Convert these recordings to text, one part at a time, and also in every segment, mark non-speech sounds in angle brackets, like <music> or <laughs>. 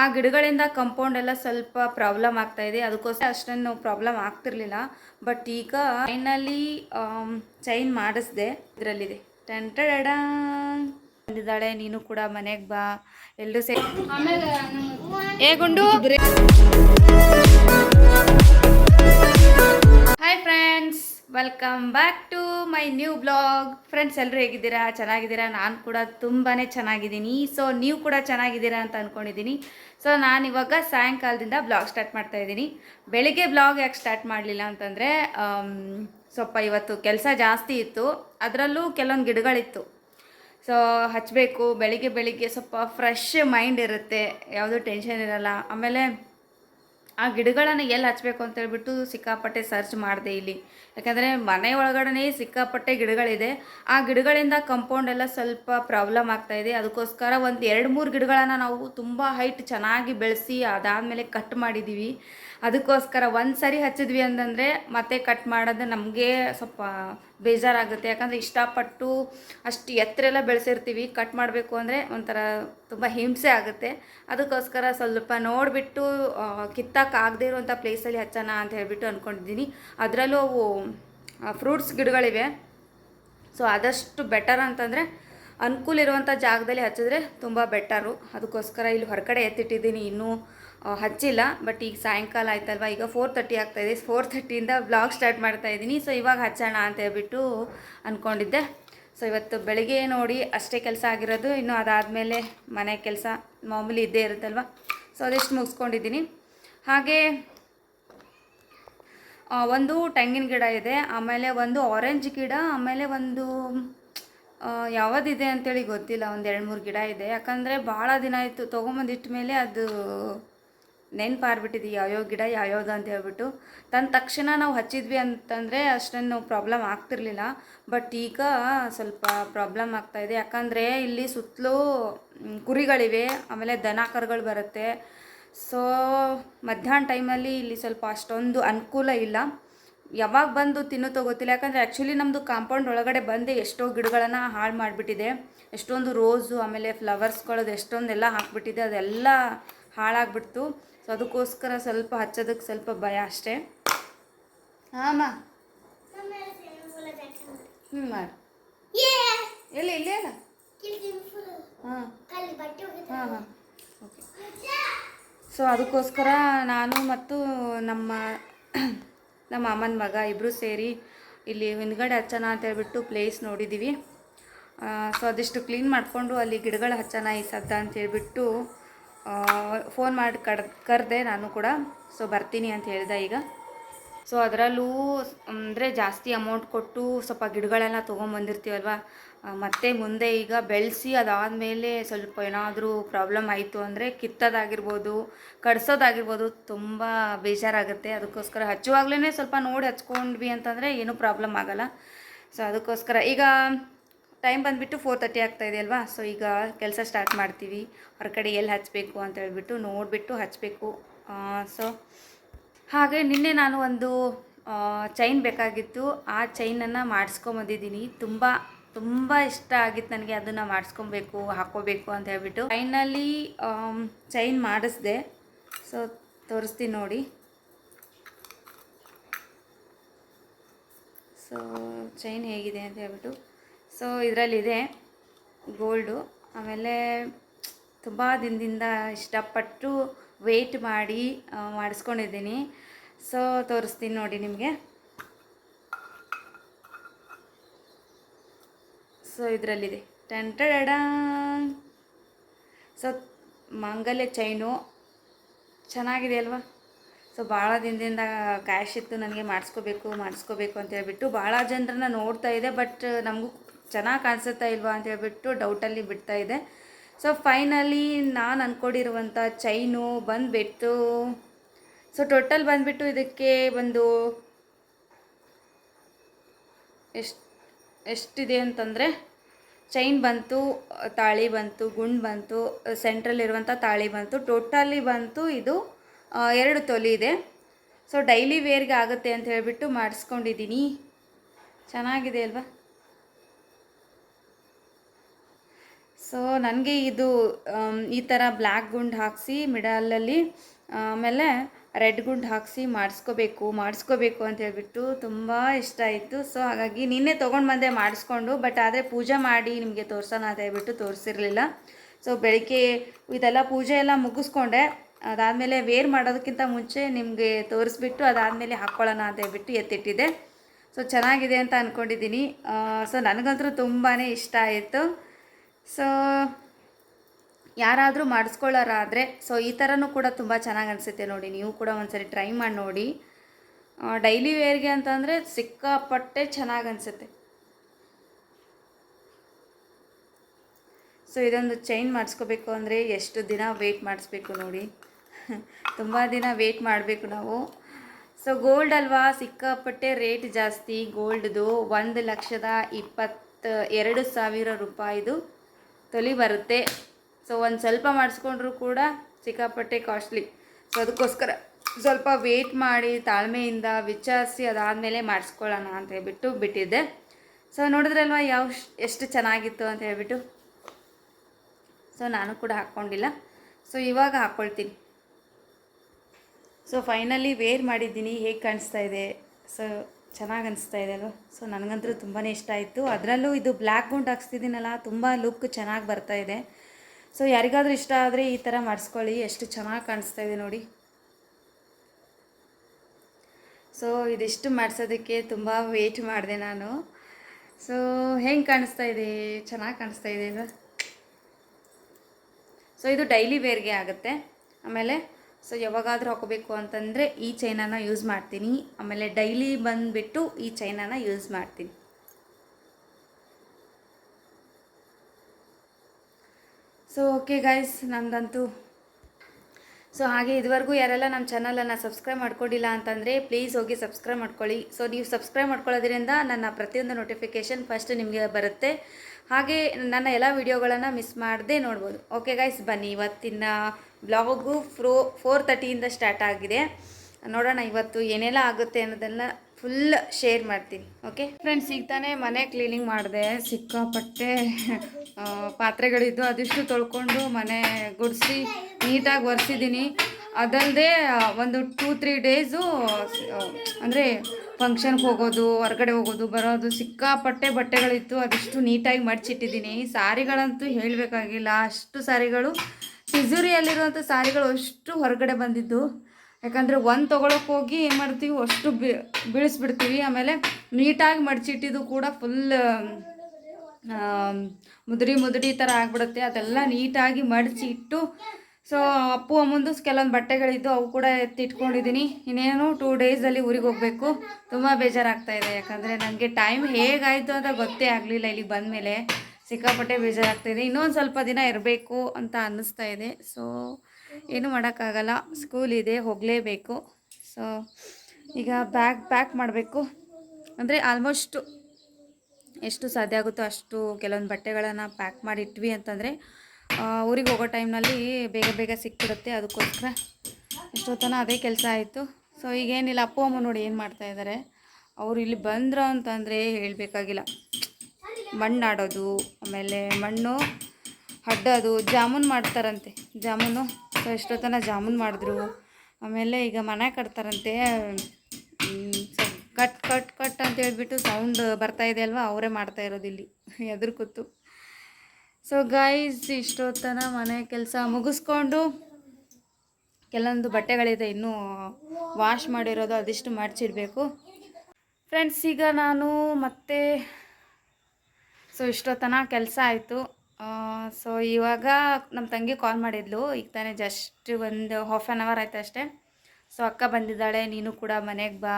ಆ ಗಿಡಗಳಿಂದ ಕಂಪೌಂಡ್ ಎಲ್ಲ ಸ್ವಲ್ಪ ಪ್ರಾಬ್ಲಮ್ ಆಗ್ತಾ ಇದೆ. ಅದಕ್ಕೋಸ್ಕರ ಅಷ್ಟೊಂದು ಪ್ರಾಬ್ಲಮ್ ಆಗ್ತಿರ್ಲಿಲ್ಲ. ಬಟ್ ಈಗ ಫೈನಲಿ ಚೈನ್ ಮಾಡಿಸ್ದೆ. ಇದರಲ್ಲಿದೆ. ಟೆಂಟಡ ಬಂದಿದ್ದಾಳೆ. ನೀನು ಕೂಡ ಮನೆಗೆ ಬಾ. ಎಲ್ಲರೂ ಸೇ ಏ ಗುಂಡು! Hi friends welcome back to my new blog friends ಎಲ್ಲರೂ ಹೇಗಿದ್ದೀರಾ? ಚೆನ್ನಾಗಿದ್ದೀರಾ? ನಾನು ಕೂಡ ತುಂಬಾ ಚೆನ್ನಾಗಿದ್ದೀನಿ. ಸೊ ನೀವು ಕೂಡ ಚೆನ್ನಾಗಿದ್ದೀರಾ ಅಂತ ಅಂದ್ಕೊಂಡಿದ್ದೀನಿ ಸೊ ನಾನು ಇವಾಗ ಸಾಯಂಕಾಲದಿಂದ ಬ್ಲಾಗ್ ಸ್ಟಾರ್ಟ್ ಮಾಡ್ತಾ ಇದ್ದೀನಿ. ಬೆಳಿಗ್ಗೆ ಬ್ಲಾಗ್ ಯಾಕೆ ಸ್ಟಾರ್ಟ್ ಮಾಡಲಿಲ್ಲ ಅಂತಂದರೆ ಸ್ವಲ್ಪ ಇವತ್ತು ಕೆಲಸ ಜಾಸ್ತಿ ಇತ್ತು. ಅದರಲ್ಲೂ ಕೆಲವೊಂದು ಗಿಡಗಳಿತ್ತು. ಸೊ ಹಚ್ಚಬೇಕು ಬೆಳಿಗ್ಗೆ ಬೆಳಿಗ್ಗೆ ಸ್ವಲ್ಪ ಫ್ರೆಶ್ ಮೈಂಡ್ ಇರುತ್ತೆ. ಯಾವುದೂ ಟೆನ್ಷನ್ ಇರೋಲ್ಲ. ಆಮೇಲೆ ಆ ಗಿಡಗಳನ್ನು ಎಲ್ಲಿ ಹಚ್ಚಬೇಕು ಅಂತ ಹೇಳ್ಬಿಟ್ಟು ಸಿಕ್ಕಾಪಟ್ಟೆ ಸರ್ಚ್ ಮಾಡಿದೆ ಇಲ್ಲಿ. ಯಾಕಂದರೆ ಮನೆ ಒಳಗಡೆ ಸಿಕ್ಕಾಪಟ್ಟೆ ಗಿಡಗಳಿದೆ. ಆ ಗಿಡಗಳಿಂದ ಕಂಪೌಂಡ್ ಎಲ್ಲ ಸ್ವಲ್ಪ ಪ್ರಾಬ್ಲಮ್ ಆಗ್ತಾ ಇದೆ. ಅದಕ್ಕೋಸ್ಕರ ಒಂದು ಎರಡು ಮೂರು ಗಿಡಗಳನ್ನು ನಾವು ತುಂಬ ಹೈಟ್ ಚೆನ್ನಾಗಿ ಬೆಳೆಸಿ ಅದಾದಮೇಲೆ ಕಟ್ ಮಾಡಿದ್ದೀವಿ ಅದಕ್ಕೋಸ್ಕರ ಒಂದು ಸರಿ ಹಚ್ಚಿದ್ವಿ ಅಂತಂದರೆ ಮತ್ತೆ ಕಟ್ ಮಾಡೋದು ನಮಗೆ ಸ್ವಲ್ಪ ಬೇಜಾರಾಗುತ್ತೆ. ಯಾಕಂದರೆ ಇಷ್ಟಪಟ್ಟು ಅಷ್ಟು ಎತ್ತರ ಎಲ್ಲ ಬೆಳೆಸಿರ್ತೀವಿ ಕಟ್ ಮಾಡಬೇಕು ಅಂದರೆ ಒಂಥರ ತುಂಬ ಹಿಂಸೆ ಆಗುತ್ತೆ. ಅದಕ್ಕೋಸ್ಕರ ಸ್ವಲ್ಪ ನೋಡಿಬಿಟ್ಟು ಕಿತ್ತಕ್ಕಾಗದೇ ಇರುವಂಥ ಪ್ಲೇಸಲ್ಲಿ ಹಚ್ಚೋಣ ಅಂತ ಹೇಳಿಬಿಟ್ಟು ಅಂದ್ಕೊಂಡಿದ್ದೀನಿ ಅದರಲ್ಲೂ ಅವು ಫ್ರೂಟ್ಸ್ ಗಿಡಗಳಿವೆ. ಸೊ ಆದಷ್ಟು ಬೆಟರ್ ಅಂತಂದರೆ ಅನುಕೂಲ ಇರುವಂಥ ಜಾಗದಲ್ಲಿ ಹಚ್ಚಿದ್ರೆ ತುಂಬ ಬೆಟರು ಅದಕ್ಕೋಸ್ಕರ ಇಲ್ಲಿ ಹೊರಗಡೆ ಎತ್ತಿಟ್ಟಿದ್ದೀನಿ. ಇನ್ನೂ ಹಚ್ಚಿಲ್ಲ ಬಟ್ ಈಗ ಸಾಯಂಕಾಲ ಆಯ್ತಲ್ವ? ಈಗ ಫೋರ್ ತರ್ಟಿ ಆಗ್ತಾಯಿದೆ ಫೋರ್ ತರ್ಟಿಯಿಂದ ಬ್ಲಾಗ್ ಸ್ಟಾರ್ಟ್ ಮಾಡ್ತಾ ಇದ್ದೀನಿ. ಸೊ ಇವಾಗ ಹಚ್ಚೋಣ ಅಂತ ಹೇಳ್ಬಿಟ್ಟು ಅಂದ್ಕೊಂಡಿದ್ದೆ ಸೊ ಇವತ್ತು ಬೆಳಿಗ್ಗೆ ನೋಡಿ ಅಷ್ಟೇ ಕೆಲಸ ಆಗಿರೋದು. ಇನ್ನು ಅದಾದಮೇಲೆ ಮನೆ ಕೆಲಸ ಮಾಮೂಲಿ ಇದ್ದೇ ಇರುತ್ತಲ್ವ? ಸೊ ಅದೆಷ್ಟು ಮುಗಿಸ್ಕೊಂಡಿದ್ದೀನಿ. ಹಾಗೆ ಒಂದು ತೆಂಗಿನ ಗಿಡ ಇದೆ. ಆಮೇಲೆ ಒಂದು ಆರೆಂಜ್ ಗಿಡ, ಆಮೇಲೆ ಒಂದು ಯಾವುದಿದೆ ಅಂತೇಳಿ ಗೊತ್ತಿಲ್ಲ. ಒಂದು ಎರಡು ಮೂರು ಗಿಡ ಇದೆ. ಯಾಕಂದರೆ ಭಾಳ ದಿನ ಆಯಿತು. ತೊಗೊಂಬಂದಿಟ್ಟ ಮೇಲೆ ಅದು ನೆನ್ಪಾರ್ಬಿಟ್ಟಿದೆ ಯಾವ್ಯಾವ ಗಿಡ ಯಾವ್ಯಾವ್ದು ಅಂತ ಹೇಳ್ಬಿಟ್ಟು. ತಂದ ತಕ್ಷಣ ನಾವು ಹಚ್ಚಿದ್ವಿ ಅಂತಂದರೆ ಅಷ್ಟೊಂದು ಪ್ರಾಬ್ಲಮ್ ಆಗ್ತಿರ್ಲಿಲ್ಲ. ಬಟ್ ಈಗ ಸ್ವಲ್ಪ ಪ್ರಾಬ್ಲಮ್ ಆಗ್ತಾಯಿದೆ ಯಾಕಂದರೆ ಇಲ್ಲಿ ಸುತ್ತಲೂ ಕುರಿಗಳಿವೆ, ಆಮೇಲೆ ದನ ಕರುಗಳು ಬರುತ್ತೆ. ಸೊ ಮಧ್ಯಾಹ್ನ ಟೈಮಲ್ಲಿ ಇಲ್ಲಿ ಸ್ವಲ್ಪ ಅಷ್ಟೊಂದು ಅನುಕೂಲ ಇಲ್ಲ. ಯಾವಾಗ ಬಂದು ತಿನ್ನುತ್ತೋ ಗೊತ್ತಿಲ್ಲ. ಯಾಕಂದರೆ ಆ್ಯಕ್ಚುಲಿ ನಮ್ಮದು ಕಾಂಪೌಂಡ್ ಒಳಗಡೆ ಬಂದು ಎಷ್ಟೋ ಗಿಡಗಳನ್ನು ಹಾಳು ಮಾಡಿಬಿಟ್ಟಿದೆ. ಎಷ್ಟೊಂದು ರೋಸು ಆಮೇಲೆ ಫ್ಲವರ್ಸ್ಗಳದ್ದು ಎಷ್ಟೊಂದೆಲ್ಲ ಹಾಕಿಬಿಟ್ಟಿದೆ. ಅದೆಲ್ಲ ಹಾಳಾಗ್ಬಿಡ್ತು. ಸೊ ಅದಕ್ಕೋಸ್ಕರ ಸ್ವಲ್ಪ ಹಚ್ಚೋದಕ್ಕೆ ಸ್ವಲ್ಪ ಭಯ ಅಷ್ಟೇ. ಹಾಂ ಹ್ಞೂ ಮಾಡಿ. ಎಲ್ಲಿ, ಇಲ್ಲಿ ಅಲ್ಲ ಹಾಂ. ಹಾಂ ಹಾಂ. ಓಕೆ. ಸೊ ಅದಕ್ಕೋಸ್ಕರ ನಾನು ಮತ್ತು ನಮ್ಮ <clears throat> ನಮ್ಮ ಅಮ್ಮನ ಮಗ ಇಬ್ಬರು ಸೇರಿ ಇಲ್ಲಿ ಹಿಂದ್ಗಡೆ ಹಚ್ಚೋಣ ಅಂತ ಹೇಳ್ಬಿಟ್ಟು ಪ್ಲೇಸ್ ನೋಡಿದ್ದೀವಿ. ಸೊ ಅದಿಷ್ಟು ಕ್ಲೀನ್ ಮಾಡಿಕೊಂಡು ಅಲ್ಲಿ ಗಿಡಗಳು ಹಚ್ಚೋಣ ಈ ಸದ್ದ ಅಂತ ಹೇಳ್ಬಿಟ್ಟು ಫೋನ್ ಮಾಡಿ ಕಡ್ ಕರೆದೆ ನಾನು ಕೂಡ. ಸೊ ಬರ್ತೀನಿ ಅಂತ ಹೇಳಿದೆ ಈಗ. ಸೊ ಅದರಲ್ಲೂ ಅಂದರೆ ಜಾಸ್ತಿ ಅಮೌಂಟ್ ಕೊಟ್ಟು ಸ್ವಲ್ಪ ಗಿಡಗಳೆಲ್ಲ ತೊಗೊಂಬಂದಿರ್ತೀವಲ್ವ? ಮತ್ತು ಮುಂದೆ ಈಗ ಬೆಳೆಸಿ ಅದಾದಮೇಲೆ ಸ್ವಲ್ಪ ಏನಾದರೂ ಪ್ರಾಬ್ಲಮ್ ಆಯಿತು ಅಂದರೆ ಕಿತ್ತೋದಾಗಿರ್ಬೋದು, ಕಡಿಸೋದಾಗಿರ್ಬೋದು ತುಂಬ ಬೇಜಾರಾಗುತ್ತೆ. ಅದಕ್ಕೋಸ್ಕರ ಹಚ್ಚುವಾಗಲೇ ಸ್ವಲ್ಪ ನೋಡಿ ಹಚ್ಕೊಂಡ್ವಿ ಅಂತಂದರೆ ಏನೂ ಪ್ರಾಬ್ಲಮ್ ಆಗಲ್ಲ. ಸೊ ಅದಕ್ಕೋಸ್ಕರ ಈಗ ಟೈಮ್ ಬಂದುಬಿಟ್ಟು ಫೋರ್ ತರ್ಟಿ ಆಗ್ತಾ ಇದೆ ಅಲ್ವಾ? ಸೊ ಈಗ ಕೆಲಸ ಸ್ಟಾರ್ಟ್ ಮಾಡ್ತೀವಿ. ಹೊರಗಡೆ ಎಲ್ಲಿ ಹಚ್ಚಬೇಕು ಅಂತ ಹೇಳ್ಬಿಟ್ಟು ನೋಡಿಬಿಟ್ಟು ಹಚ್ಚಬೇಕು ಸೊ ಹಾಗೆ ನಿನ್ನೆ ನಾನು ಒಂದು ಚೈನ್ ಬೇಕಾಗಿತ್ತು. ಆ ಚೈನನ್ನು ಮಾಡಿಸ್ಕೊಂಬಂದಿದ್ದೀನಿ ತುಂಬ ತುಂಬ ಇಷ್ಟ ಆಗಿತ್ತು ನನಗೆ ಅದನ್ನು ಮಾಡಿಸ್ಕೊಬೇಕು ಹಾಕೋಬೇಕು ಅಂತ ಹೇಳ್ಬಿಟ್ಟು. ಚೈನಲ್ಲಿ ಚೈನ್ ಮಾಡಿಸ್ದೆ. ಸೊ ತೋರಿಸ್ತೀನಿ ನೋಡಿ. ಸೊ ಚೈನ್ ಹೇಗಿದೆ ಅಂತ ಹೇಳ್ಬಿಟ್ಟು. ಸೊ ಇದರಲ್ಲಿದೆ ಗೋಲ್ಡು. ಆಮೇಲೆ ತುಂಬ ದಿನದಿಂದ ಇಷ್ಟಪಟ್ಟು ವೆಯ್ಟ್ ಮಾಡಿ ಮಾಡಿಸ್ಕೊಂಡಿದ್ದೀನಿ. ಸೊ ತೋರಿಸ್ತೀನಿ ನೋಡಿ ನಿಮಗೆ. ಸೊ ಇದರಲ್ಲಿದೆ. ಟಂಟಡ ಸೊ ಮಾಂಗಲ್ಯ ಚೈನು. ಚೆನ್ನಾಗಿದೆ ಅಲ್ವಾ? ಸೊ ಭಾಳ ದಿನದಿಂದ ಕ್ಯಾಶ್ ಇತ್ತು, ನನಗೆ ಮಾಡಿಸ್ಕೋಬೇಕು ಮಾಡಿಸ್ಕೋಬೇಕು ಅಂತ ಹೇಳ್ಬಿಟ್ಟು ಭಾಳ ಜನರನ್ನ ನೋಡ್ತಾ ಇದೆ ಬಟ್ ನಮಗೂ ಚೆನ್ನಾಗಿ ಕಾಣಿಸುತ್ತಾ ಇಲ್ವಾ ಅಂತ ಹೇಳ್ಬಿಟ್ಟು ಡೌಟಲ್ಲಿ ಬಿಡ್ತಾ ಇದೆ. ಸೊ ಫೈನಲಿ ನಾನು ಅಂದ್ಕೊಂಡಿರುವಂಥ ಚೈನು ಬಂದುಬಿಟ್ಟು ಸೊ ಟೋಟಲ್ ಬಂದುಬಿಟ್ಟು ಇದಕ್ಕೆ ಒಂದು ಎಷ್ಟು, ಎಷ್ಟಿದೆ ಅಂತಂದರೆ ಚೈನ್ ಬಂತು, ತಾಳಿ ಬಂತು, ಗುಂಡು ಬಂತು ಸೆಂಟ್ರಲ್ಲಿರುವಂಥ ತಾಳಿ ಬಂತು. ಟೋಟಲಿ ಬಂತು ಇದು ಎರಡು ತೊಲಿ ಇದೆ. ಸೊ ಡೈಲಿ ವೇರ್ಗೆ ಆಗುತ್ತೆ ಅಂತ ಹೇಳಿಬಿಟ್ಟು ಮಾಡಿಸ್ಕೊಂಡಿದ್ದೀನಿ. ಚೆನ್ನಾಗಿದೆ ಅಲ್ವಾ? ಸೊ ನನಗೆ ಇದು ಈ ಥರ ಬ್ಲ್ಯಾಕ್ ಗುಂಡು ಹಾಕಿಸಿ ಮಿಡಲಲ್ಲಿ ಆಮೇಲೆ ರೆಡ್ ಗುಂಡು ಹಾಕಿಸಿ ಮಾಡಿಸ್ಕೋಬೇಕು ಮಾಡಿಸ್ಕೋಬೇಕು ಅಂತ ಹೇಳ್ಬಿಟ್ಟು ತುಂಬ ಇಷ್ಟ ಆಯಿತು. ಸೊ ಹಾಗಾಗಿ ನಿನ್ನೆ ತೊಗೊಂಡು ಬಂದೆ ಮಾಡಿಸ್ಕೊಂಡು ಬಟ್ ಆದರೆ ಪೂಜೆ ಮಾಡಿ ನಿಮಗೆ ತೋರಿಸೋಣ ಅಂತ ಹೇಳ್ಬಿಟ್ಟು ತೋರಿಸಿರಲಿಲ್ಲ. ಸೊ ಬೆಳಿಗ್ಗೆ ಇದೆಲ್ಲ ಪೂಜೆ ಎಲ್ಲ ಮುಗಿಸ್ಕೊಂಡೆ. ಅದಾದಮೇಲೆ ವೇರ್ ಮಾಡೋದಕ್ಕಿಂತ ಮುಂಚೆ ನಿಮಗೆ ತೋರಿಸ್ಬಿಟ್ಟು ಅದಾದಮೇಲೆ ಹಾಕ್ಕೊಳ್ಳೋಣ ಅಂತ ಹೇಳ್ಬಿಟ್ಟು ಎತ್ತಿಟ್ಟಿದ್ದೆ. ಸೊ ಚೆನ್ನಾಗಿದೆ ಅಂತ ಅಂದ್ಕೊಂಡಿದ್ದೀನಿ ಸೊ ನನಗಂತೂ ತುಂಬಾ ಇಷ್ಟ ಆಯಿತು. ಸೊ ಯಾರಾದರೂ ಮಾಡಿಸ್ಕೊಳ್ಳೋರಾದರೆ ಸೊ ಈ ಥರನೂ ಕೂಡ ತುಂಬ ಚೆನ್ನಾಗಿ ಅನಿಸುತ್ತೆ ನೋಡಿ. ನೀವು ಕೂಡ ಒಂದ್ಸರಿ ಟ್ರೈ ಮಾಡಿ ನೋಡಿ. ಡೈಲಿ ವೇರ್ಗೆ ಅಂತಂದರೆ ಸಿಕ್ಕಾಪಟ್ಟೆ ಚೆನ್ನಾಗಿ ಅನಿಸುತ್ತೆ. ಸೊ ಇದೊಂದು ಚೈನ್ ಮಾಡಿಸ್ಕೋಬೇಕು ಅಂದರೆ ಎಷ್ಟು ದಿನ ವೆಯ್ಟ್ ಮಾಡಿಸ್ಬೇಕು ನೋಡಿ. <laughs> ತುಂಬ ದಿನ ವೆಯ್ಟ್ ಮಾಡಬೇಕು ನಾವು. ಸೊ ಗೋಲ್ಡ್ ಅಲ್ವಾ? ಸಿಕ್ಕಾಪಟ್ಟೆ ರೇಟ್ ಜಾಸ್ತಿ. ಗೋಲ್ಡ್ದು ಒಂದು ಲಕ್ಷದ ಇಪ್ಪತ್ತ ಎರಡು ಸಾವಿರ ರೂಪಾಯಿದು ತೊಲಿ ಬರುತ್ತೆ. ಸೊ ಒಂದು ಸ್ವಲ್ಪ ಮಾಡಿಸ್ಕೊಂಡ್ರೂ ಕೂಡ ಸಿಕ್ಕಾಪಟ್ಟೆ ಕಾಸ್ಟ್ಲಿ ಸೊ ಅದಕ್ಕೋಸ್ಕರ ಸ್ವಲ್ಪ ವೇಟ್ ಮಾಡಿ ತಾಳ್ಮೆಯಿಂದ ವಿಚಾರಿಸಿ ಅದಾದಮೇಲೆ ಮಾಡಿಸ್ಕೊಳ್ಳೋಣ ಅಂತ ಹೇಳ್ಬಿಟ್ಟು ಬಿಟ್ಟಿದ್ದೆ. ಸೊ ನೋಡಿದ್ರಲ್ವ ಯಾವ ಎಷ್ಟು ಚೆನ್ನಾಗಿತ್ತು ಅಂತ ಹೇಳ್ಬಿಟ್ಟು? ಸೊ ನಾನು ಕೂಡ ಹಾಕ್ಕೊಂಡಿಲ್ಲ. ಸೊ ಇವಾಗ ಹಾಕ್ಕೊಳ್ತೀನಿ. ಸೊ ಫೈನಲಿ ವೇರ್ ಮಾಡಿದ್ದೀನಿ. ಹೇಗೆ ಕಾಣಿಸ್ತಾ ಇದೆ? ಸೊ ಚೆನ್ನಾಗಿ ಅನಿಸ್ತಾ ಇದೆ ಅಲ್ವಾ? ಸೊ ನನಗಂತೂ ತುಂಬಾ ಇಷ್ಟ ಆಯಿತು. ಅದರಲ್ಲೂ ಇದು ಬ್ಲ್ಯಾಕ್ ಗುಂಡ್ ಹಾಕ್ಸ್ತಿದ್ದೀನಲ್ಲ, ತುಂಬ ಲುಕ್ ಚೆನ್ನಾಗಿ ಬರ್ತಾ ಇದೆ. ಸೊ ಯಾರಿಗಾದ್ರೂ ಇಷ್ಟ ಆದರೆ ಈ ಥರ ಮಾಡಿಸ್ಕೊಳ್ಳಿ. ಎಷ್ಟು ಚೆನ್ನಾಗಿ ಕಾಣಿಸ್ತಾ ಇದೆ ನೋಡಿ. ಸೊ ಇದಿಷ್ಟು ಮಾಡಿಸೋದಕ್ಕೆ ತುಂಬ ವೇಟ್ ಮಾಡಿದೆ ನಾನು. ಸೊ ಹೆಂಗೆ ಕಾಣಿಸ್ತಾ ಇದೆ? ಚೆನ್ನಾಗಿ ಕಾಣಿಸ್ತಾ ಇದೆ ಅಲ್ವ? ಸೊ ಇದು ಡೈಲಿ ವೇರ್ಗೆ ಆಗುತ್ತೆ. ಆಮೇಲೆ ಸೊ ಯಾವಾಗಾದರೂ ಹಾಕೋಬೇಕು ಅಂತಂದರೆ ಈ ಚೈನನ್ನು ಯೂಸ್ ಮಾಡ್ತೀನಿ. ಆಮೇಲೆ ಡೈಲಿ ಬಂದುಬಿಟ್ಟು ಈ ಚೈನಾನ ಯೂಸ್ ಮಾಡ್ತೀನಿ. ಸೊ ಓಕೆ ಗೈಸ್ ನಂದಂತೂ. ಸೊ ಹಾಗೆ ಇದುವರೆಗೂ ಯಾರೆಲ್ಲ ನಮ್ಮ ಚಾನಲನ್ನು ಸಬ್ಸ್ಕ್ರೈಬ್ ಮಾಡ್ಕೊಂಡಿಲ್ಲ ಅಂತಂದರೆ ಪ್ಲೀಸ್ ಹೋಗಿ ಸಬ್ಸ್ಕ್ರೈಬ್ ಮಾಡ್ಕೊಳ್ಳಿ. ಸೊ ನೀವು ಸಬ್ಸ್ಕ್ರೈಬ್ ಮಾಡ್ಕೊಳ್ಳೋದ್ರಿಂದ ನನ್ನ ಪ್ರತಿಯೊಂದು ನೋಟಿಫಿಕೇಷನ್ ಫಸ್ಟ್ ನಿಮಗೆ ಬರುತ್ತೆ. ಹಾಗೆ ನನ್ನ ಎಲ್ಲ ವಿಡಿಯೋಗಳನ್ನು ಮಿಸ್ ಮಾಡದೆ ನೋಡ್ಬೋದು. ಓಕೆ ಗೈಸ್ ಬನ್ನಿ. ಇವತ್ತಿನ ಬ್ಲಾಗು ಫ್ರೋ ಫೋರ್ ತರ್ಟಿಯಿಂದ ಸ್ಟಾರ್ಟ್ ಆಗಿದೆ. ನೋಡೋಣ ಇವತ್ತು ಏನೆಲ್ಲ ಆಗುತ್ತೆ ಅನ್ನೋದನ್ನ ಫುಲ್ ಶೇರ್ ಮಾಡ್ತೀನಿ. ಓಕೆ ಫ್ರೆಂಡ್ಸ್ ಈಗ ತಾನೇ ಮನೆ ಕ್ಲೀನಿಂಗ್ ಮಾಡಿದೆ. ಸಿಕ್ಕಾಪಟ್ಟೆ ಪಾತ್ರೆಗಳಿದ್ದು ಅದಿಷ್ಟು ತೊಳ್ಕೊಂಡು ಮನೆ ಗುಡಿಸಿ ನೀಟಾಗಿ ಒರೆಸಿದ್ದೀನಿ. ಅದಲ್ಲದೆ ಒಂದು ಟೂ ತ್ರೀ ಡೇಸು ಅಂದರೆ ಫಂಕ್ಷನ್ಗೆ ಹೋಗೋದು, ಹೊರಗಡೆ ಹೋಗೋದು, ಬರೋದು, ಸಿಕ್ಕಾಪಟ್ಟೆ ಬಟ್ಟೆಗಳಿತ್ತು. ಅದಿಷ್ಟು ನೀಟಾಗಿ ಮಡಚಿಟ್ಟಿದ್ದೀನಿ. ಸಾರಿಗಳಂತೂ ಹೇಳಬೇಕಾಗಿಲ್ಲ. ಅಷ್ಟು ಸಾರಿಗಳು, ತಿಜುರಿಯಲ್ಲಿರುವಂಥ ಸಾರಿಗಳು ಅಷ್ಟು ಹೊರಗಡೆ ಬಂದಿದ್ದು. ಯಾಕಂದರೆ ಒಂದು ತೊಗೊಳಕ್ಕೆ ಹೋಗಿ ಏನು ಮಾಡ್ತೀವಿ? ಅಷ್ಟು ಬಿ, ಬೀಳಿಸ್ಬಿಡ್ತೀವಿ. ಆಮೇಲೆ ನೀಟಾಗಿ ಮಡಚಿಟ್ಟಿದ್ದು ಕೂಡ ಫುಲ್ ಮುದುರಿ ಮುದುರಿ ಥರ ಆಗ್ಬಿಡುತ್ತೆ. ಅದೆಲ್ಲ ನೀಟಾಗಿ ಮಡಚಿ ಇಟ್ಟು ಸೊ ಅಪ್ಪು, ಅಮ್ಮಂದು ಕೆಲವೊಂದು ಬಟ್ಟೆಗಳಿದ್ದು ಅವು ಕೂಡ ಎತ್ತಿಟ್ಕೊಂಡಿದ್ದೀನಿ ಇನ್ನೇನು ಟೂ ಡೇಸಲ್ಲಿ ಊರಿಗೆ ಹೋಗಬೇಕು. ತುಂಬ ಬೇಜಾರಾಗ್ತಾ ಇದೆ. ಯಾಕಂದರೆ ನನಗೆ ಟೈಮ್ ಹೇಗಾಯಿತು ಅಂತ ಗೊತ್ತೇ ಆಗಲಿಲ್ಲ ಇಲ್ಲಿಗೆ ಬಂದಮೇಲೆ. ಸಿಕ್ಕಾಪಟ್ಟೆ ಬೇಜಾರಾಗ್ತಾ ಇದೆ. ಇನ್ನೊಂದು ಸ್ವಲ್ಪ ದಿನ ಇರಬೇಕು ಅಂತ ಅನ್ನಿಸ್ತಾ ಇದೆ. ಸೊ ಏನು ಮಾಡೋಕ್ಕಾಗಲ್ಲ. ಸ್ಕೂಲ್ ಇದೆ, ಹೋಗಲೇಬೇಕು. ಸೊ ಈಗ ಬ್ಯಾಗ್ ಪ್ಯಾಕ್ ಮಾಡಬೇಕು. ಅಂದರೆ ಆಲ್ಮೋಸ್ಟು ಎಷ್ಟು ಸಾಧ್ಯ ಆಗುತ್ತೋ ಅಷ್ಟು ಕೆಲವೊಂದು ಬಟ್ಟೆಗಳನ್ನು ಪ್ಯಾಕ್ ಮಾಡಿಟ್ವಿ ಅಂತಂದರೆ ಊರಿಗೆ ಹೋಗೋ ಟೈಮ್ನಲ್ಲಿ ಬೇಗ ಬೇಗ ಸಿಕ್ಬಿಡುತ್ತೆ. ಅದಕ್ಕೋಸ್ಕರ ಎಷ್ಟೊತ್ತನ ಅದೇ ಕೆಲಸ ಆಯಿತು. ಸೊ ಈಗೇನಿಲ್ಲ, ಅಪ್ಪ ಅಮ್ಮ ನೋಡಿ ಏನು ಮಾಡ್ತಾ ಇದ್ದಾರೆ ಅವರು ಇಲ್ಲಿ ಬಂದ್ರು ಅಂತಂದರೆ ಹೇಳಬೇಕಾಗಿಲ್ಲ. ಮಣ್ಣಾಡೋದು, ಆಮೇಲೆ ಮಣ್ಣು ಹಡ್ಡೋದು, ಜಾಮೂನ್ ಮಾಡ್ತಾರಂತೆ, ಜಾಮೂನು. ಸೊ ಎಷ್ಟೊತ್ತನ ಜಾಮೂನ್ ಮಾಡಿದ್ರು. ಆಮೇಲೆ ಈಗ ಮನೆ ಕಟ್ತಾರಂತೆ. ಕಟ್ ಕಟ್ ಕಟ್ ಅಂತ ಹೇಳ್ಬಿಟ್ಟು ಸೌಂಡ್ ಬರ್ತಾ ಇದೆ ಅಲ್ವಾ? ಅವರೇ ಮಾಡ್ತಾ ಇರೋದು ಇಲ್ಲಿ, ಎದುರು ಕೂತು. ಸೊ ಗೈಸ್ ಇಷ್ಟೊತ್ತನ ಮನೆ ಕೆಲಸ ಮುಗಿಸ್ಕೊಂಡು ಕೆಲವೊಂದು ಬಟ್ಟೆಗಳಿದೆ ಇನ್ನೂ ವಾಶ್ ಮಾಡಿರೋದು ಅದಿಷ್ಟು ಮಡಚಿಡಬೇಕು. ಫ್ರೆಂಡ್ಸ್ ಈಗ ನಾನು ಮತ್ತೆ ಸೊ ಇಷ್ಟೊತ್ತನ ಕೆಲಸ ಆಯಿತು. ಸೊ ಇವಾಗ ನಮ್ಮ ತಂಗಿ ಕಾಲ್ ಮಾಡಿದ್ಲು. ಈಗ ತಾನೇ ಜಸ್ಟ್ ಒಂದು ಹಾಫ್ ಆನ್ ಅವರ್ ಆಯಿತು ಅಷ್ಟೇ. ಸೊ ಅಕ್ಕ ಬಂದಿದ್ದಾಳೆ, ನೀನು ಕೂಡ ಮನೆಗೆ ಬಾ.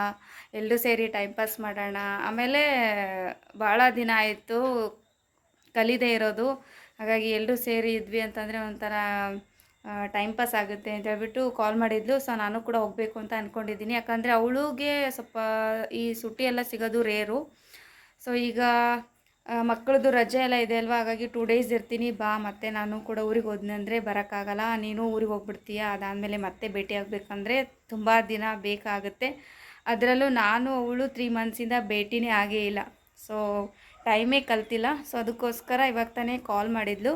ಎಲ್ಲರೂ ಸೇರಿ ಟೈಮ್ ಪಾಸ್ ಮಾಡೋಣ. ಆಮೇಲೆ ಭಾಳ ದಿನ ಆಯಿತು. ಕಲಿದೇ ಇರೋದು. ಹಾಗಾಗಿ ಎಲ್ಲರೂ ಸೇರಿ ಇದ್ವಿ ಅಂತಂದರೆ ಒಂಥರ ಟೈಮ್ ಪಾಸ್ ಆಗುತ್ತೆ ಅಂತ ಹೇಳ್ಬಿಟ್ಟು ಕಾಲ್ ಮಾಡಿದ್ಲು. ಸೊ ನಾನು ಕೂಡ ಹೋಗಬೇಕು ಅಂತ ಅಂದ್ಕೊಂಡಿದ್ದೀನಿ ಯಾಕಂದರೆ ಅವಳಿಗೆ ಸ್ವಲ್ಪ ಈ ಸುಟ್ಟಿ ಎಲ್ಲ ಸಿಗೋದು ರೇರು ಸೊ ಈಗ ಮಕ್ಕಳದು ರಜೆ ಎಲ್ಲ ಇದೆ ಅಲ್ವಾ? ಹಾಗಾಗಿ ಟೂ ಡೇಸ್ ಇರ್ತೀನಿ. ಬಾ, ಮತ್ತೆ ನಾನು ಕೂಡ ಊರಿಗೆ ಹೋದ್ನಿ ಅಂದರೆ ಬರೋಕ್ಕಾಗಲ್ಲ. ನೀನು ಊರಿಗೆ ಹೋಗ್ಬಿಡ್ತೀಯ? ಅದಾದಮೇಲೆ ಮತ್ತೆ ಭೇಟಿ ಆಗಬೇಕಂದ್ರೆ ತುಂಬ ದಿನ ಬೇಕಾಗುತ್ತೆ. ಅದರಲ್ಲೂ ನಾನು ಅವಳು ತ್ರೀ ಮಂತ್ಸಿಂದ ಭೇಟಿನೇ ಆಗೇ ಇಲ್ಲ. ಸೊ ಟೈಮೇ ಕಲ್ತಿಲ್ಲ. ಸೊ ಅದಕ್ಕೋಸ್ಕರ ಇವಾಗ ತಾನೇ ಕಾಲ್ ಮಾಡಿದ್ಲು.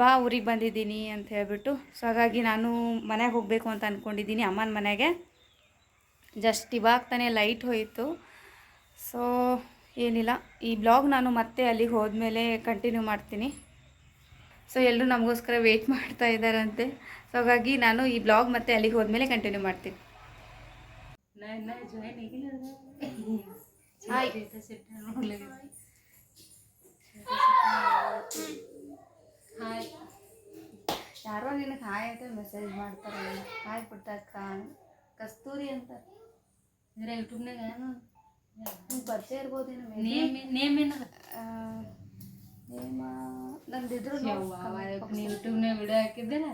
ಬಾ ಊರಿಗೆ ಬಂದಿದ್ದೀನಿ ಅಂತ ಹೇಳ್ಬಿಟ್ಟು. ಸೊ ಹಾಗಾಗಿ ನಾನು ಮನೆಗೆ ಹೋಗಬೇಕು ಅಂತ ಅಂದ್ಕೊಂಡಿದ್ದೀನಿ ಅಮ್ಮನ ಮನೆಗೆ. ಜಸ್ಟ್ ಇವಾಗ ತಾನೇ ಲೈಟ್ ಹೋಯಿತು. ಸೊ ಏನಿಲ್ಲ. ಈ ಬ್ಲಾಗ್ ನಾನು ಮತ್ತೆ ಅಲ್ಲಿಗೆ ಹೋದ್ಮೇಲೆ ಕಂಟಿನ್ಯೂ ಮಾಡ್ತೀನಿ. ಸೊ ಎಲ್ಲರೂ ನಮಗೋಸ್ಕರ ವೆಯ್ಟ್ ಮಾಡ್ತಾ ಇದ್ದಾರಂತೆ. ಸೊ ಹಾಗಾಗಿ ನಾನು ಈ ಬ್ಲಾಗ್ ಮತ್ತೆ ಅಲ್ಲಿಗೆ ಹೋದ್ಮೇಲೆ ಕಂಟಿನ್ಯೂ ಮಾಡ್ತೀನಿ. ಹಾಯ್ ಯಾರೋ ನಿನಗೆ ಹಾಯ್ ಅಂತ ಮೆಸೇಜ್ ಮಾಡ್ತಾರೆ. ಹಾಯ್ ಪುಟ್ಟಕ್ಕ ಕಸ್ತೂರಿ ಅಂತ. ಯೂಟ್ಯೂಬ್ನಾಗ ನಿಮ್ಗೆ ಪರಿಚಯ ಇರ್ಬೋದೇನು ನೇಮ್ ನೇಮ್ ಏನದ ನೇಮ ನಂದಿದ್ರು ನೀ ಯೂಟ್ಯೂಬ್ನಾಗ ವಿಡಿಯೋ ಹಾಕಿದ್ದೀರ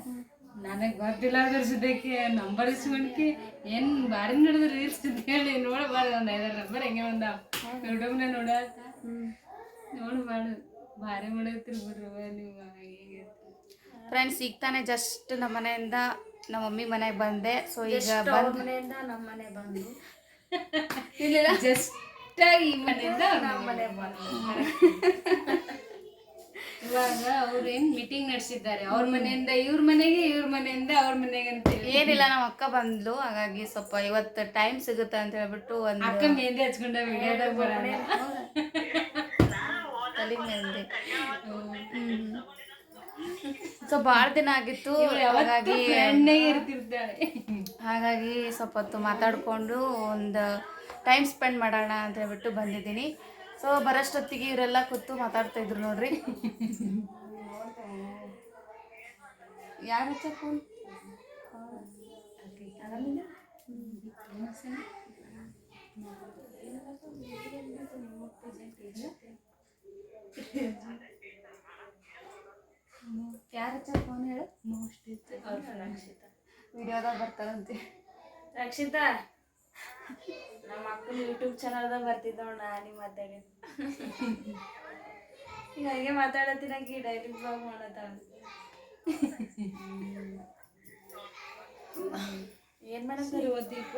ನನಗೆ ಗೊತ್ತಿಲ್ಲ ಅದ್ರ ಜೊತೆಗೆ ನಂಬರ್ ಇಸ್ಕೊಂಡ್ಕಿ ಏನು ಬಾರಿ ನಡೆದ್ರೆ ರೀಲ್ಸ್ ಅಂತ ಹೇಳಿ ನೋಡಬಾರ್ದು. ಒಂದು ಐದಾರು ನಂಬರ್ ಹೆಂಗೆ ಒಂದ ಯೂಟ್ಯೂಬ್ನಾಗ ನೋಡಾಕ ಮಾಡು. ಭಾರಿ ಮಾಡತ್ತೀರಿ ಬಿಡ್ರವ ನೀವು ಹೀಗೆ ಫ್ರೆಂಡ್ಸ್ ಈಗ ತಾನೇ ಜಸ್ಟ್ ನಮ್ಮ ಮನೆಯಿಂದ ನಮ್ಮ ಮಮ್ಮಿ ಮನೆಗೆ ಬಂದೆ. ಸೊ ಈಗ ಬಂದು ಮನೆಯಿಂದ ನಮ್ಮ ಮನೆ ಬಂದು. <laughs> ಜಸ್ಟ್ ಈ ಮನೆಯಿಂದ ನಮ್ಮ ಮನೆ <laughs> ಇವಾಗ ಅವ್ರು ಏನ್ ಮೀಟಿಂಗ್ ನಡೆಸಿದ್ದಾರೆ? ಅವ್ರ ಮನೆಯಿಂದ ಇವ್ರ ಮನೆಗೆ ಇವ್ರ ಮನೆಯಿಂದ ಅವ್ರ ಮನೆಗೆ ಅಂತ ಹೇಳಿ. ಏನಿಲ್ಲ ನಮ್ಮ ಅಕ್ಕ ಬಂದ್ಲು. ಹಾಗಾಗಿ ಸ್ವಲ್ಪ ಇವತ್ತು ಟೈಮ್ ಸಿಗುತ್ತೆ ಅಂತ ಹೇಳ್ಬಿಟ್ಟು ಒಂದು ಅಕ್ಕ ಮೆಹಂದಿ ಹಚ್ಕೊಂಡ ವಿಡಿಯೋದಾಗ ಬರೋಣ. ತಲೆ ಮೇಲೆ ಸೊ ಭಾಳ ದಿನ ಆಗಿತ್ತು. ಹಾಗಾಗಿ ಹಾಗಾಗಿ ಸ್ವಲ್ಪ ಹೊತ್ತು ಮಾತಾಡಿಕೊಂಡು ಒಂದು ಟೈಮ್ ಸ್ಪೆಂಡ್ ಮಾಡೋಣ ಅಂತ ಹೇಳ್ಬಿಟ್ಟು ಬಂದಿದ್ದೀನಿ. ಸೊ ಬರೋಷ್ಟೊತ್ತಿಗೆ ಇವರೆಲ್ಲ ಕೂತು ಮಾತಾಡ್ತಾ ಇದ್ರು ನೋಡ್ರಿ. ಯಾರು ಫೋನ್ ಯಾರು ಫೋನ್ ಹೇಳು. ವಿಡಿಯೋದಾಗ ಬರ್ತಾರಂತೆ. ರಕ್ಷಿತಾ ನಮ್ಮ ಅಕ್ಕನ ಯೂಟ್ಯೂಬ್ ಚಾನಲ್ದಾಗ ಬರ್ತಿದ್ದ ನೋಡ ನಾನಿ ಮಾತಾಡಿ. ಈಗ ಹಂಗೆ ಮಾತಾಡತ್ತಿನಾಗಿ ಡೈಲಿ ಬ್ಲಾಗ್ ಮಾಡತ್ತಾಳ ಏನ್ ಮಾಡತ್ತೀರಿ ಓದಿಪ್ಪ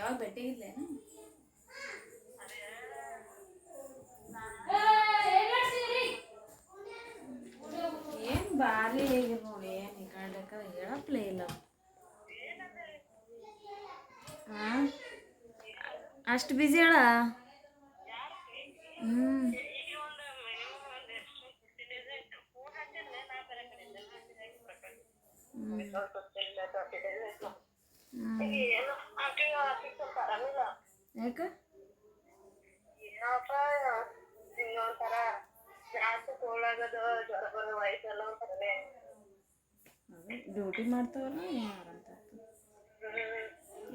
ಯಾವಾಗ ಭೇಟಿಗಿದ್ಲೇನು ಏನ್ ಬಾಲಿ ಹೇಗೆ ನೋಡಿ, ಏನ್ ಈ ಕಾಂಡಕ್ಕ ಹೇಳಪ್ಲೇ ಇಲ್ಲ. ಅಷ್ಟು ಬಿಸಿ ಹೇಳ ಹ್ಮ್. ಯಾಕ? ಡ್ಯೂಟಿ ಮಾಡ್ತಾವಲ್ಲ ಯಾರಂತ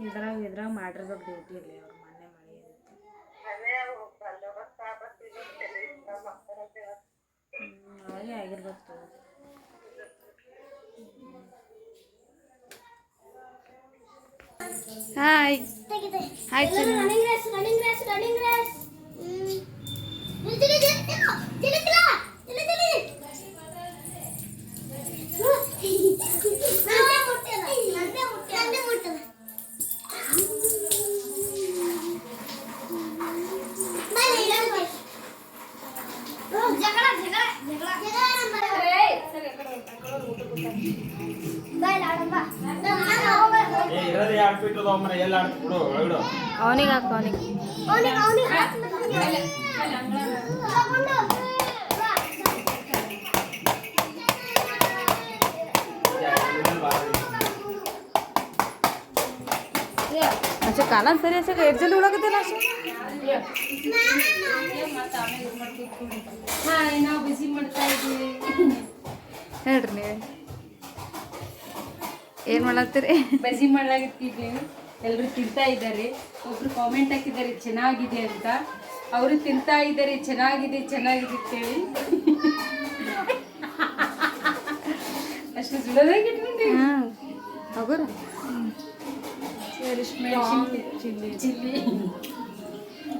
ಇದ್ರಾಗ ಇದ್ರಾಗ ಮಾಡಿರ್ಬೇಕು ಡ್ಯೂಟಿ ಇರಲಿ ಅವ್ರು ಮೊನ್ನೆ ಮಳೆ ಮಳೆ ಆಗಿರ್ಬೇಕು ಹಾಯ್ ಹಾಯ್ ಚಿನ್ನ. ರನ್ನಿಂಗ್ ರೇಸ್ ರನ್ನಿಂಗ್ ಅವನಿಗೆ ಹಾಕು ಅವನಿಗೆ ಅವನಿಗೆ ಅವನಿಗೆ ತಗೊಂಡು ಅಚ್ಚ ಕಾಲ ಸರಿ ಅಚ್ಚ ಎಷ್ಟು ಜಲ್ದಿ ಉಳಾಕತ್ತಿಲ್ಲ ಅಷ್ಟೇ ಹಾಯ್ ನಾವು ಬಿಸಿ ಮಾಡ್ತಾ ಇದ್ದೀವಿ ಹೇಳ್ರಿ ನೀವು ಏನು ಮಾಡತ್ತೀರಿ ಬಜ್ಜಿ ಮಾಡ್ಲಾಗತ್ತೀವಿ ಎಲ್ಲರೂ ತಿಂತಾ ಇದ್ದಾರೆ. ಒಬ್ರು ಕಾಮೆಂಟ್ ಹಾಕಿದ್ದಾರೆ ಚೆನ್ನಾಗಿದೆ ಅಂತ. ಅವರು ತಿಂತಾ ಇದ್ದಾರೆ ಚೆನ್ನಾಗಿದೆ ಚೆನ್ನಾಗಿದೆ ಅಂತೇಳಿ ಅಷ್ಟು ಹೋಗೋರ ಚಿಲ್ಲಿ. ಚಿಲ್ಲಿ.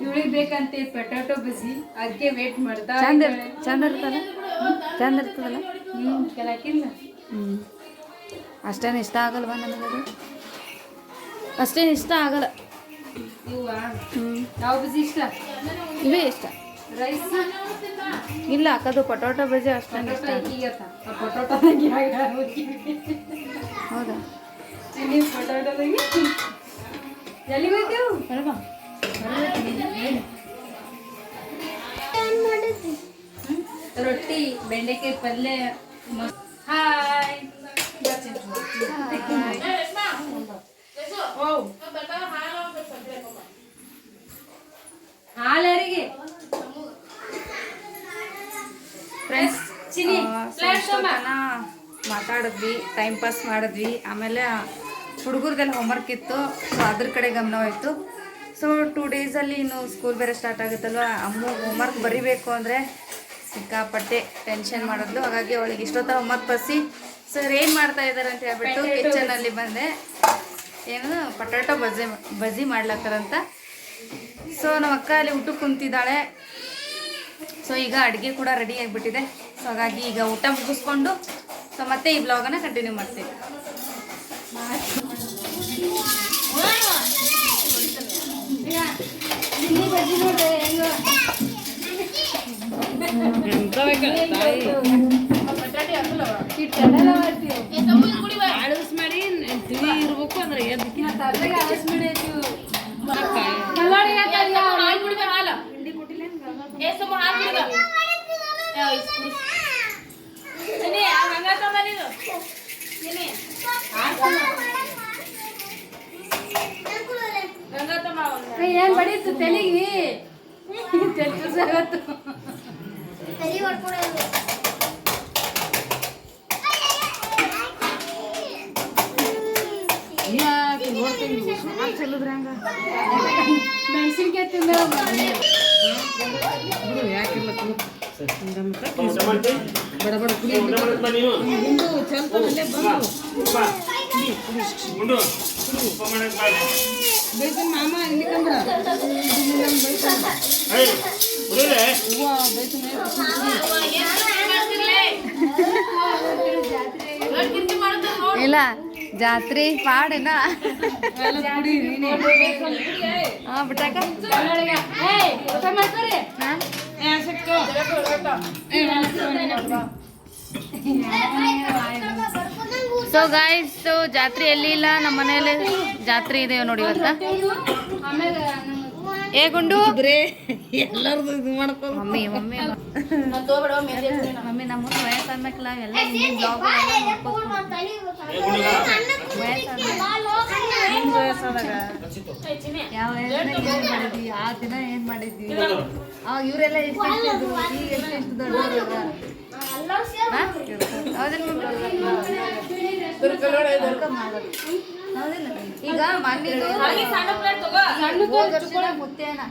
ಇವಳಿಗೆ ಬೇಕಂತೆ ಪೊಟ್ಯಾಟೊ ಬಸಿ ಅದಕ್ಕೆ ವೇಟ್ ಮಾಡ್ತಾ ಚಂದ ಚಂದ ಇರ್ತಲ್ಲ ಚಂದ ಇರ್ತದಲ್ಲ? ಕೆಲಕಿಲ್ಲ ಹ್ಞೂ ಅಷ್ಟೇನು ಇಷ್ಟ ಆಗಲ್ವಾ ನನಗದು? ಅಷ್ಟೇನು ಇಷ್ಟ ಆಗಲ್ಲ. ಇಷ್ಟ? ಇವೇ ಇಷ್ಟ. ರೈಸ್? ಇಲ್ಲ ಅಕ್ಕದು ಪಟೋಟ ಬಜ್ಜಿ ಅಷ್ಟೊಂದು ಇಷ್ಟ. ಹೌದಾ? ರೊಟ್ಟಿ ಬೆಂಡೆಕಾಯಿ ಪಲ್ಯ ಮಸ್ತ್ ಹಾಯ್ ಹಾಲು ಯಾರಿಗೆ ಫ್ರೆಂಡ್ಸ್ ಚಿನಿ ಫ್ಲಾಶ್ ಅಮ್ಮ ಮಾತಾಡಿದ್ವಿ ಟೈಮ್ ಪಾಸ್ ಮಾಡಿದ್ವಿ. ಆಮೇಲೆ ಹುಡುಗರ್ದೆಲ್ಲ ಹೋಮ್ವರ್ಕ್ ಇತ್ತು ಸೊ ಅದ್ರ ಕಡೆ ಗಮನ ಹೋಯ್ತು. ಸೊ ಟೂ ಡೇಸಲ್ಲಿ ಇನ್ನು ಸ್ಕೂಲ್ ಬೇರೆ ಸ್ಟಾರ್ಟ್ ಆಗುತ್ತಲ್ವ? ಅಮ್ಮ ಹೋಮ್ವರ್ಕ್ ಬರಿಬೇಕು ಅಂದರೆ ಸಿಕ್ಕಾಪಟ್ಟೆ ಟೆನ್ಷನ್ ಮಾಡಿದ್ಲು. ಹಾಗಾಗಿ ಅವಳಿಗೆ ಇಷ್ಟೊತ್ತ ಹೋಮ್ವರ್ಕ್ ಬಸ್ಸಿ ಸರ್ ಏನು ಮಾಡ್ತಾ ಇದ್ದಾರೆ? ಅಂತ ಹೇಳ್ಬಿಟ್ಟು ಕಿಚನಲ್ಲಿ ಬಂದೆ. ಏನು ಪಟಾಟೊ ಬಜ್ಜಿ ಬಜ್ಜಿ ಮಾಡ್ಲತ್ತಾರಂತ ಸೊ ನಮ್ಮ ಅಕ್ಕ ಅಲ್ಲಿ ಊಟಕ್ಕೆ ಕುಂತಿದ್ದಾಳೆ. ಸೊ ಈಗ ಅಡುಗೆ ಕೂಡ ರೆಡಿ ಆಗಿಬಿಟ್ಟಿದೆ. ಸೊ ಹಾಗಾಗಿ ಈಗ ಊಟ ಮುಗಿಸ್ಕೊಂಡು ಸೊ ಮತ್ತೆ ಈ ಬ್ಲಾಗನ್ನು ಕಂಟಿನ್ಯೂ ಮಾಡ್ತೀವಿ. ಮಾಡಿ ತಿಳಿ ಇರ್ಬೇಕು ಅಂದ್ರೆ ಏನ್ ಬಡೀತು ತೆಲಿಗಿ? ತೆಲಿಗೆ ಸಾಗತ್ತು ತಲೆ ಹೊಡ್ಕೊಡೋದು. ಮೆಣಸಿನ್ಕಾಯಿ ತಿಂದ ಯಾಕಿಲ್ಲ? ಬಡ ಬಡ ಕುಡಿ ಹಿಂದು ಬಂದು ಮಾಮ ಇಲ್ಲಿ ಜಾತ್ರೆ ಪಾಡಿನ ಹಾಂ? ಬಿಟ್ಟಾಕ ಸೊ ಗಾಯ್ಸ್ ಸೊ ಜಾತ್ರೆ ಎಲ್ಲಿ ಇಲ್ಲ? ನಮ್ಮ ಮನೆಯಲ್ಲಿ ಜಾತ್ರೆ ಇದೆ ನೋಡಿ ಇವತ್ತ. ಏ ಗುಂಡು. ಎಲ್ಲರದು ಇದು ಮಾಡ್ಕೊ. ಮಮ್ಮಿ ಮಮ್ಮಿ ಮಮ್ಮಿ ನಮ್ಮ ವಯಸ್ಸಾದ್ಮೇಲೆ ಎಲ್ಲ ಹಿಂದಿನ. ವಯಸ್ಸಾದಾಗ. ಯಾವ ಮಾಡಿದ್ವಿ ಆ ದಿನ ಏನ್ ಮಾಡಿದ್ವಿ ಅವಾಗ ಇವರೆಲ್ಲ ಎಷ್ಟು ಎಲ್ಲ ಈಗ ಎಷ್ಟು ಎಷ್ಟು ದೊಡ್ಡವರು ಈಗ ಮಣ್ಣಿದು ಮುತ್ತೇನ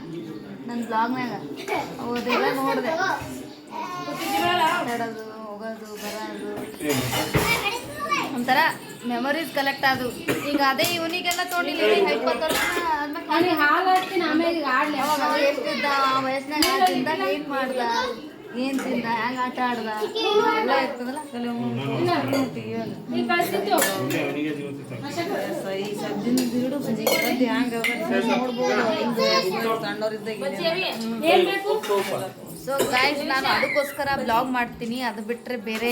ನನ್ನ ಬ್ಲಾಗ್ನಾಗ ಅದೆಲ್ಲ ನೋಡಿದೆ. ಹೋಗೋದು ಬರೋದು. ಒಂಥರ ಮೆಮೊರೀಸ್ ಕಲೆಕ್ಟ್ ಆದವು. ಈಗ ಅದೇ ಇವನಿಗೆಲ್ಲ ತೋಡಿಲ್ಲ ಇಪ್ಪತ್ತು ವರ್ಷ ಆಮೇಲೆ ಆಡ್ಲಿ. ಅವಾಗ ಅವ ಎಷ್ಟಿದ್ದ ಆ ವಯಸ್ಸಿನಾಗ ಮಾಡ್ದ. ಏನ್ ತಿಂದ? ಹೆಂಗ್ ಆಟ ಆಡ್ದ? ಎಲ್ಲ ಇರ್ತದಲ್ಲ? ಬಿಡು ಹ್ಯಾಂಗ ನೋಡ್ಬೋದು ಸೊ ಗಾಯ್ಸ್ ನಾನು ಅದಕ್ಕೋಸ್ಕರ ಬ್ಲಾಗ್ ಮಾಡ್ತೀನಿ. ಅದು ಬಿಟ್ಟರೆ ಬೇರೆ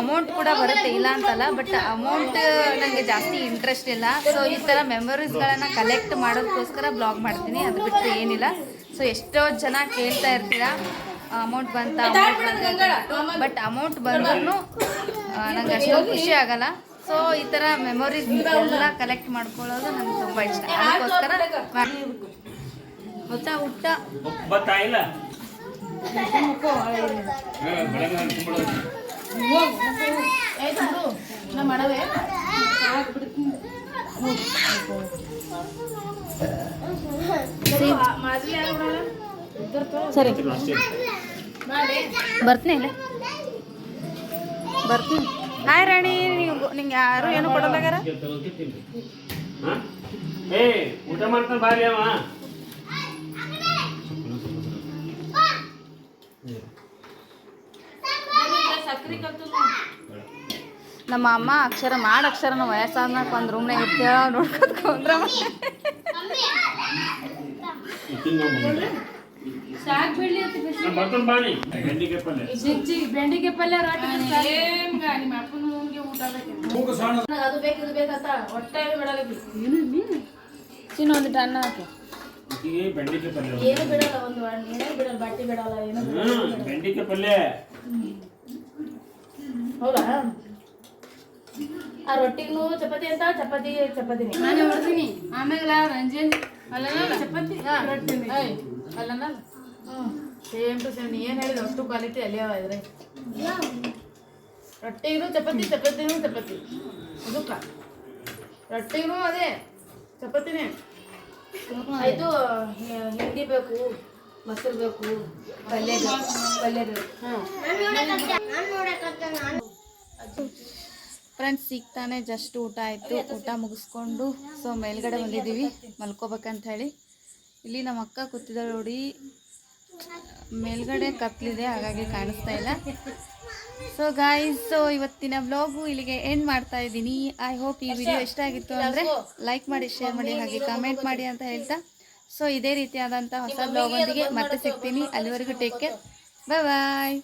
ಅಮೌಂಟ್ ಕೂಡ ಬರುತ್ತೆ. ಇಲ್ಲ ಅಂತಲ್ಲ ಬಟ್ ಅಮೌಂಟ್ ನನಗೆ ಜಾಸ್ತಿ ಇಂಟ್ರೆಸ್ಟ್ ಇಲ್ಲ. ಸೊ ಈ ಥರ ಮೆಮೊರೀಸ್ಗಳನ್ನು ಕಲೆಕ್ಟ್ ಮಾಡೋದಕ್ಕೋಸ್ಕರ ಬ್ಲಾಗ್ ಮಾಡ್ತೀನಿ. ಅದು ಬಿಟ್ಟರೆ ಏನಿಲ್ಲ. ಸೊ ಎಷ್ಟೋ ಜನ ಕೇಳ್ತಾ ಇರ್ತೀರಾ? ಅಮೌಂಟ್ ಬಂತ ಬಟ್ ಅಮೌಂಟ್ ಬಂದ್ರೂ ನಂಗೆ ಅಷ್ಟೊಂದು ಖುಷಿ ಆಗಲ್ಲ. ಸೊ ಈ ಥರ ಮೆಮೊರೀಸ್ ಎಲ್ಲ ಕಲೆಕ್ಟ್ ಮಾಡ್ಕೊಳ್ಳೋದು ನಂಗೆ ತುಂಬ ಇಷ್ಟ. ಅದಕ್ಕೋಸ್ಕರ ಗೊತ್ತಾ ಊಟ ಉಪ್ಪು ಸರಿ. ಬರ್ತೀನಿ ಇಲ್ಲ. ಬರ್ತೀನಿ. ಹಾಯ್ ರಾಣಿ ನೀವು ನಿಂಗೆ ಯಾರು ಏನು ಕೊಡೋದಾಗಾರ ಊಟ ಮಾಡ್ತಾನೆ ಬಾರಿ ಅವ. ನಮ್ಮ ಅಮ್ಮ ಅಕ್ಷರ ಮಾಡ ಅಕ್ಷರನ ವಯಸ್ಸಾದ್ಮೇಲೆ ಒಂದು ರೂಮ್ನಾಗ ಇರ್ತೇಳ ನೋಡ್ಕೊತ ಕೊಂದ್ರ ಸಾಕ್ ಬಿಡ್ಲಿ ಅಂತ ಬಿಸಿ ನಾ ಬರ್ತಾನೆ ಬಾನಿ ಬೆಂಡಿಕಾಯಿ ಪಲ್ಯ. ಚಿಚ್ಚಿ ಬೆಂಡಿಕಾಯಿ ಪಲ್ಯ ರೊಟ್ಟಿ ಸೇಮ್ ನಿಮ್ಮ ಅಪ್ಪನ ಮುಂಗೆ ಊಟ ಬೇಕು ಅದು ಬೇಕು ಇದು ಬೇಕಂತ ಹೊಟ್ಟೆ ಬಿಡಲ್ಲ ಚಿನ್ನ ಒಂದಿಟ್ಟು ಅನ್ನ ಹಾಕಿ. ಈಕಿಗೆ ಬೆಂಡಿಕಾಯಿ ಪಲ್ಯ ಏನು ಬಿಡಲ್ಲ ಒಂದು ಏನೇ ಬಿಡಲ್ಲ ಬಟ್ಟೆ ಬಿಡಲ್ಲ ಏನು ಹೌದಾ? ಆ ರೊಟ್ಟಿಗೂ ಚಪಾತಿ ಅಂತ ಚಪಾತಿ ಚಪಾತಿ ನಾನು. ಹೊಡ್ತೀನಿ. ಆಮೇಲೆ ರಂಜನ್ ಅಲ್ಲ ಚಪಾತಿ ರೊಟ್ಟಿ. ಹ್ಞೂ ಸೇಮ್ ಟು ಸೇಮ್ ಏನು ಹೇಳಿದ ಅಷ್ಟು ಕ್ವಾಲಿಟಿ ಅಲ್ಲೇ ಅವ ಇದ್ರೆ. ರೊಟ್ಟಿಗೂ ಚಪಾತಿ ಚಪಾತಿನೂ ಚಪಾತಿ. ಅದಕ್ಕ ರೊಟ್ಟಿಗೂ ಅದೇ ಚಪಾತಿನೇ. ಆಯಿತು ಹಿಂಡಿ ಬೇಕು ಮೊಸರು ಬೇಕು ಪಲ್ಯ ಪಲ್ಯ ಬೇಕು. ನಾನು ನೋಡಕತ್ತ ನಾನು ಫ್ರೆಂಡ್ಸ್ ಈಗ ತಾನೇ ಜಸ್ಟ್ ಊಟ ಆಯಿತು. ಊಟ ಮುಗಿಸ್ಕೊಂಡು ಸೊ ಮೇಲ್ಗಡೆ ಬಂದಿದ್ದೀವಿ. ಮಲ್ಕೋಬೇಕಂತ ಹೇಳಿ. ಇಲ್ಲಿ ನಮ್ಮ ಅಕ್ಕ ಕೂತಿದ್ದಾಳೆ ನೋಡಿ. ಮೇಲ್ಗಡೆ ಕತ್ಲಿದೆ, ಹಾಗಾಗಿ ಕಾಣಿಸ್ತಾ ಇಲ್ಲ. ಸೊ ಗಾಯ್ಸ್ ಸೊ ಇವತ್ತಿನ ಬ್ಲಾಗು ಇಲ್ಲಿಗೆ ಎಂಡ್ ಮಾಡ್ತಾ ಇದ್ದೀನಿ. ಐ ಹೋಪ್ ಈ ವಿಡಿಯೋ ಇಷ್ಟ ಆಗಿತ್ತು ಅಂದರೆ ಲೈಕ್ ಮಾಡಿ ಶೇರ್ ಮಾಡಿ, ಹಾಗೆ ಕಮೆಂಟ್ ಮಾಡಿ ಅಂತ ಹೇಳ್ತಾ. ಸೊ ಇದೇ ರೀತಿಯಾದಂಥ ಹೊಸ ಬ್ಲಾಗೊಂದಿಗೆ ಮತ್ತೆ ಸಿಗ್ತೀನಿ. ಅಲ್ಲಿವರೆಗೂ ಟೇಕ್ ಕೇರ್ ಬಾಯ್ ಬಾಯ್